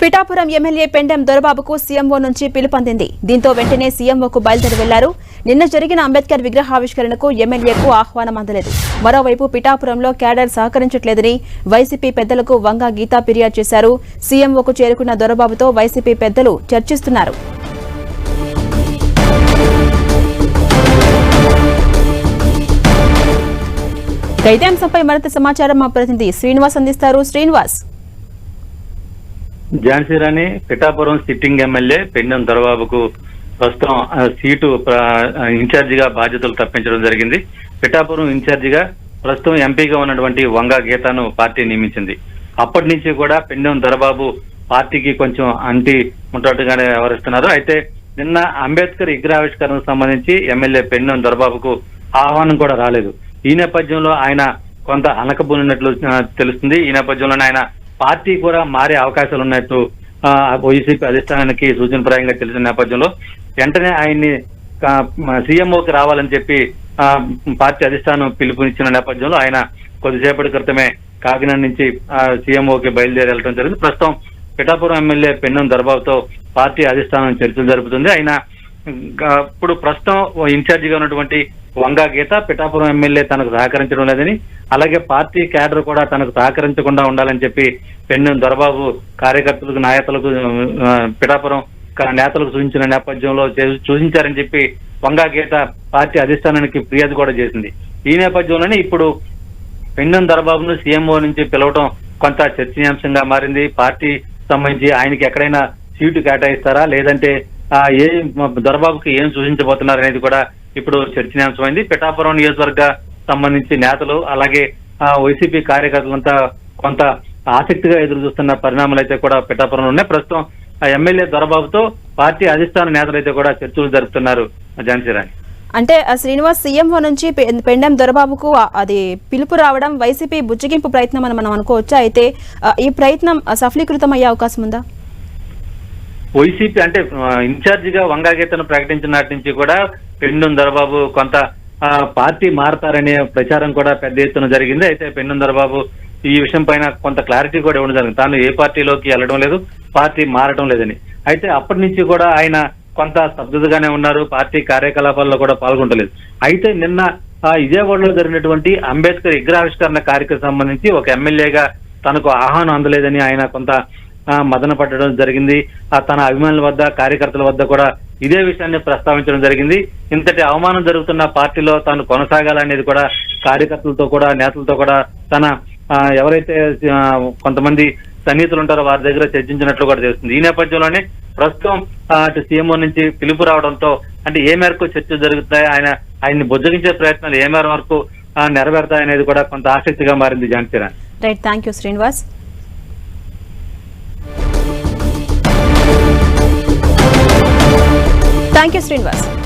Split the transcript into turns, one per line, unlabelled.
Pithapuram MLA Pendem దొరబాబుకు CMO నుంచి పిలుపందింది. దీంతో వెంటనే సీఎంఓకు బయలుదేరి వెళ్ళారు నిన్న జరిగిన అంబేద్కర్ విగ్రహావిష్కరణకు ఎమ్మెల్యేకు ఆహ్వానం అందలేదు. మరోవైపు పిఠాపురంలో క్యాడర్ సహకరించట్లేదని వైసీపీ పెద్దలకు వంగా గీతా ఫిర్యాదు చేశారు. సీఎంఓకు చేరుకున్న దొరబాబుతో వైసీపీ పెద్దలు చర్చిస్తున్నారు. ఇక అంశంపై మరింత సమాచారం మా ప్రతినిధి శ్రీనివాస్ అందిస్తారు. శ్రీనివాస్.
ఝాన్సీ రాణి పిఠాపురం సిట్టింగ్ ఎమ్మెల్యే పెండెం దొరబాబుకు ప్రస్తుతం సీటు ఇన్ఛార్జిగా బాధ్యతలు తప్పించడం జరిగింది. పిఠాపురం ఇన్ఛార్జిగా ప్రస్తుతం ఎంపీగా ఉన్నటువంటి వంగ గీతను పార్టీ నియమించింది. అప్పటి నుంచి కూడా పెండెం దొరబాబు పార్టీకి కొంచెం అంటి ముట్టట్టుగానే వ్యవహరిస్తున్నారు. అయితే నిన్న అంబేద్కర్ విగ్రహావిష్కరణకు సంబంధించి ఎమ్మెల్యే పెండెం దొరబాబుకు ఆహ్వానం కూడా రాలేదు. ఈ నేపథ్యంలో ఆయన కొంత అనకబూనినట్లు తెలుస్తుంది. ఈ నేపథ్యంలోనే ఆయన పార్టీ కూడా మారే అవకాశాలు ఉన్నట్టు ఆ, వైసీపీ అధిష్టానానికి సూచనప్రాయంగా తెలిసిన నేపథ్యంలో వెంటనే ఆయన్ని సీఎంఓకి రావాలని చెప్పి పార్టీ అధిష్టానం పిలుపునిచ్చిన నేపథ్యంలో ఆయన కొద్దిసేపటి క్రితమే కాకినాడ నుంచి సీఎంఓకి బయలుదేరి వెళ్ళడం జరిగింది. ప్రస్తుతం పిఠాపురం ఎమ్మెల్యే పెన్నం దర్బాబుతో పార్టీ అధిష్టానం చర్చలు జరుపుతుంది. ఆయన ఇప్పుడు ప్రస్తుతం ఇన్ఛార్జిగా ఉన్నటువంటి వంగా గీత పిఠాపురం ఎమ్మెల్యే తనకు సహకరించడం లేదని అలాగే పార్టీ క్యాడర్ కూడా తనకు సహకరించకుండా ఉండాలని చెప్పి పెన్ను దొరబాబు కార్యకర్తలకు నాయకులకు పిఠాపురం నేతలకు సూచించిన నేపథ్యంలో సూచించారని చెప్పి వంగా గీత పార్టీ అధిష్టానానికి ఫిర్యాదు కూడా చేసింది. ఈ నేపథ్యంలోనే ఇప్పుడు పెండం దొరబాబును సీఎంఓ నుంచి పిలవడం కొంత చర్చనీయాంశంగా మారింది. పార్టీ సంబంధించి ఆయనకి ఎక్కడైనా సీటు కేటాయిస్తారా? లేదంటే ఏ దొరబాబుకి ఏం సూచించబోతున్నారు అనేది కూడా ఇప్పుడు చర్చనీయాంశమైంది. పిఠాపురం నియోజకవర్గ సంబంధించి నేతలు అలాగే ఆ, వైసీపీ కార్యకర్తలంతా కొంత ఆసక్తిగా ఎదురు చూస్తున్న పరిణామాలు అయితే కూడా పిఠాపురంలో ఉన్నాయి. ప్రస్తుతం ఆ ఎమ్మెల్యే దొరబాబుతో పార్టీ అధిష్టాన నేతలు అయితే కూడా చర్చలు జరుపుతున్నారు ఝాన్సీ రాణి.
అంటే ఆ శ్రీనివాస్ సీఎంఓ నుంచి పె- పెండెం దొరబాబుకు అది పిలుపు రావడం వైసీపీ బుజ్జగింపు ప్రయత్నం అని మనం అనుకోవచ్చు? అయితే ఈ ప్రయత్నం సఫలీకృతం అయ్యే అవకాశం ఉందా?
వైసీపీ అంటే ఆ, ఇన్ఛార్జిగా వంగాగీతను ప్రకటించిన నాటి నుంచి కూడా పెన్నుం దొరబాబు కొంత ఆ, పార్టీ మారతారనే ప్రచారం కూడా పెద్ద ఎత్తున జరిగింది. అయితే పెన్నుం దొరబాబు ఈ విషయం పైన కొంత క్లారిటీ కూడా ఇవ్వడం జరిగింది. తాను ఏ పార్టీలోకి వెళ్ళడం లేదు పార్టీ మారడం లేదని. అయితే అప్పటి నుంచి కూడా ఆయన కొంత స్తబ్దతగానే ఉన్నారు పార్టీ కార్యకలాపాల్లో కూడా పాల్గొంటలేదు అయితే నిన్న ఆ, విజయవాడలో జరిగినటువంటి అంబేద్కర్ విగ్రహావిష్కరణ కార్యక్రమం సంబంధించి ఒక ఎమ్మెల్యేగా తనకు ఆహ్వానం అందలేదని ఆయన కొంత మదన పట్టడం జరిగింది. ఆ తన అభిమానుల వద్ద కార్యకర్తల వద్ద కూడా ఇదే విషయాన్ని ప్రస్తావించడం జరిగింది. ఇంతటి అవమానం జరుగుతున్న పార్టీలో తాను కొనసాగాలనేది కూడా కార్యకర్తలతో కూడా నేతలతో కూడా తన ఎవరైతే కొంతమంది సన్నిహితులు ఉంటారో వారి దగ్గర చర్చించినట్లు కూడా తెలుస్తుంది. ఈ నేపథ్యంలోనే ప్రస్తుతం అటు సీఎంఓ నుంచి పిలుపు రావడంతో అంటే ఏ మేరకు చర్చ జరుగుతాయి ఆయన ఆయన్ని బుజ్జగించే ప్రయత్నాలు ఏ మేర వరకు నెరవేరుతాయనేది కూడా కొంత ఆసక్తిగా మారింది జాన్సీరాన్
right thank you Srinivas thank you Srinivas